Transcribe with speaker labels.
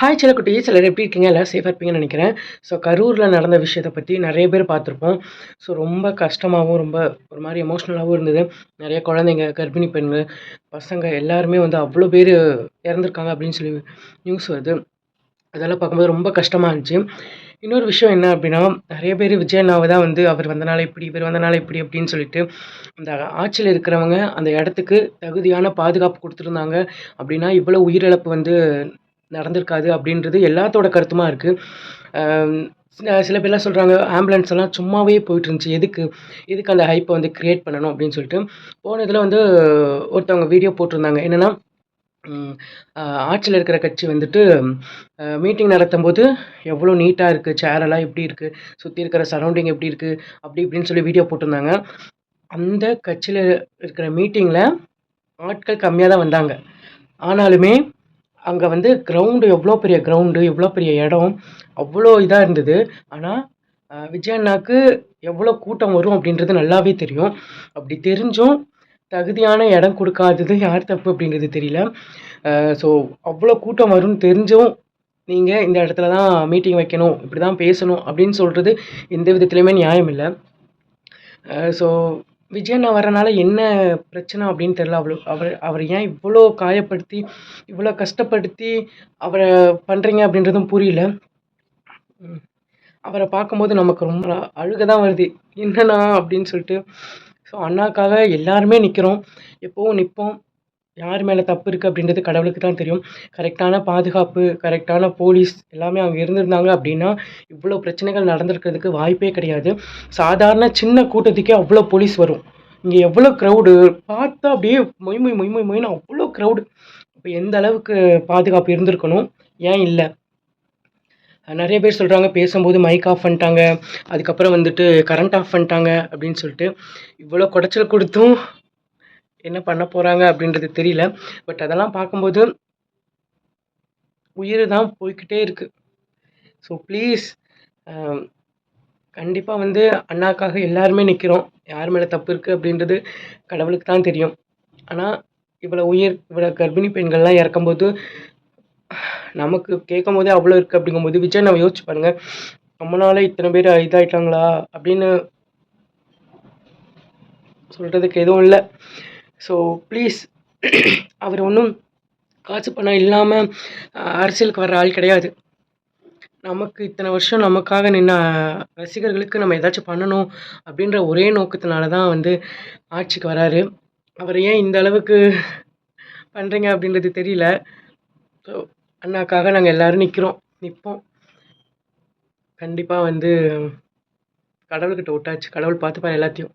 Speaker 1: Hi செல்லக்குட்டீஸ் எல்லாரும் எப்படி இருக்கீங்க? எல்லோரும் சேஃபாக இருப்பீங்கன்னு நினைக்கிறேன். ஸோ கரூரில் நடந்த விஷயத்தை பற்றி நிறைய பேர் பார்த்துருப்போம். ஸோ ரொம்ப கஷ்டமாகவும் ரொம்ப ஒரு மாதிரி எமோஷ்னலாகவும் இருந்தது. நிறைய குழந்தைங்க கர்ப்பிணி பெண்கள் பசங்க எல்லாருமே வந்து அவ்வளோ பேர் இறந்துருக்காங்க அப்படின்னு சொல்லி நியூஸ் வருது. அதெல்லாம் பார்க்கும்போது ரொம்ப கஷ்டமாக இருந்துச்சு. இன்னொரு விஷயம் என்ன அப்படின்னா நிறைய பேர் விஜயண்ணாவை தான் வந்து அவர் வந்தனால இப்படி இவர் வந்தனால இப்படி அப்படின்னு சொல்லிட்டு அந்த ஆட்சியில் இருக்கிறவங்க அந்த இடத்துக்கு தகுதியான பாதுகாப்பு கொடுத்துருந்தாங்க அப்படின்னா இவ்வளோ உயிரிழப்பு வந்து நடந்திருக்காது அப்படின்றது எல்லாத்தோட கருத்துமாக இருக்குது சில பேர்லாம் சொல்கிறாங்க ஆம்புலன்ஸ் எல்லாம் சும்மாவே போயிட்டு இருந்துச்சு எதுக்கு? எதுக்கு அந்த ஹைப்பை வந்து க்ரியேட் பண்ணணும் அப்படின்னு சொல்லிட்டு. போன இதில் வந்து ஒருத்தவங்க வீடியோ போட்டிருந்தாங்க. என்னென்னா ஆட்சியில் இருக்கிற கட்சி வந்துட்டு மீட்டிங் நடத்தும்போது எவ்வளோ நீட்டாக இருக்குது சேரெல்லாம் எப்படி இருக்குது சுற்றி இருக்கிற சரௌண்டிங் எப்படி இருக்குது அப்படி இப்படின்னு சொல்லி வீடியோ போட்டிருந்தாங்க. அந்த கட்சியில் இருக்கிற மீட்டிங்கில் ஆட்கள் கம்மியாக தான் வந்தாங்க. ஆனாலுமே அங்கே வந்து கிரவுண்டு எவ்வளோ பெரிய கிரவுண்டு எவ்வளோ பெரிய இடம் அவ்வளோ இதாக இருந்தது. ஆனால் விஜய் அண்ணாக்கு எவ்வளோ கூட்டம் வரும் அப்படின்றது நல்லாவே தெரியும். அப்படி தெரிஞ்சும் தகுதியான இடம் கொடுக்காதது யார் தப்பு அப்படின்றது தெரியல. ஸோ அவ்வளோ கூட்டம் வரும்னு தெரிஞ்சும் நீங்கள் இந்த இடத்துல தான் மீட்டிங் வைக்கணும் இப்படி தான் பேசணும் அப்படின்னு சொல்கிறது எந்த விதத்துலையுமே நியாயம் இல்லை. ஸோ விஜய் அண்ணா வரனால என்ன பிரச்சனை அப்படின்னு தெரில அவ்வளோ அவர் அவர் ஏன் இவ்வளோ காயப்படுத்தி இவ்வளோ கஷ்டப்படுத்தி அவரை பண்ணுறீங்க அப்படின்றதும் புரியல. அவரை பார்க்கும்போது நமக்கு ரொம்ப அழுக தான் வருது. என்னண்ணா அப்படின்னு சொல்லிட்டு ஸோ அண்ணாக்காக எல்லாருமே நிற்கிறோம் எப்போவும் நிற்போம் யார் மேலே தப்பு இருக்குது அப்படின்றது கடவுளுக்கு தான் தெரியும். கரெக்டான பாதுகாப்பு கரெக்டான போலீஸ் எல்லாமே அங்கே இருந்திருந்தாங்க அப்படின்னா இவ்வளோ பிரச்சனைகள் நடந்திருக்கிறதுக்கு வாய்ப்பே கிடையாது. சாதாரண சின்ன கூட்டத்துக்கே அவ்வளோ போலீஸ் வரும். இங்கே எவ்வளோ க்ரௌடு பார்த்தா அப்படியே மொய் மொய் மொய் மொய் மொய்னு அவ்வளோ க்ரௌடு இப்போ எந்த அளவுக்கு பாதுகாப்பு இருந்திருக்கணும்? ஏன் இல்லை? நிறைய பேர் சொல்கிறாங்க பேசும்போது மைக் ஆஃப் பண்ணிட்டாங்க. அதுக்கப்புறம் வந்துட்டு கரண்ட் ஆஃப் பண்ணிட்டாங்க அப்படின்னு சொல்லிட்டு இவ்வளோ குடைச்சல் கொடுத்தும் என்ன பண்ண போகிறாங்க அப்படின்றது தெரியல. பட் அதெல்லாம் பார்க்கும்போது உயிர் தான் போய்கிட்டே இருக்குது ஸோ ப்ளீஸ் um, கண்டிப்பாக வந்து அண்ணாக்காக எல்லாருமே நிற்கிறோம் யார் மேலே தப்பு இருக்குது அப்படின்றது கடவுளுக்கு தான் தெரியும். ஆனால் இவ்வளோ உயிர் இவ்வளோ கர்ப்பிணி பெண்கள்லாம் இறக்கும்போது நமக்கு கேட்கும் போதே அவ்வளோ இருக்குது அப்படிங்கும்போது விஜய் நம்ம யோசிச்சு பாருங்கள் ரொம்ப இத்தனை பேர் இதாகிட்டாங்களா அப்படின்னு சொல்கிறதுக்கு எதுவும் இல்லை. ஸோ ப்ளீஸ் அவர் ஒன்றும் காசு பணம் இல்லாமல் அரசியலுக்கு வர்ற ஆள் கிடையாது. நமக்கு இத்தனை வருஷம் நமக்காக நின்ன ரசிகர்களுக்கு நம்ம ஏதாச்சும் பண்ணணும் அப்படின்ற ஒரே நோக்கத்தினால தான் வந்து ஆட்சிக்கு வராரு. அவர் ஏன் இந்த அளவுக்கு பண்ணுறீங்க அப்படின்றது தெரியல. ஸோ அண்ணாக்காக நாங்கள் எல்லோரும் நிற்கிறோம் நிற்போம் கண்டிப்பாக வந்து கடவுள்கிட்ட விட்டாச்சு கடவுள் பார்த்துப்பார் எல்லாத்தையும்.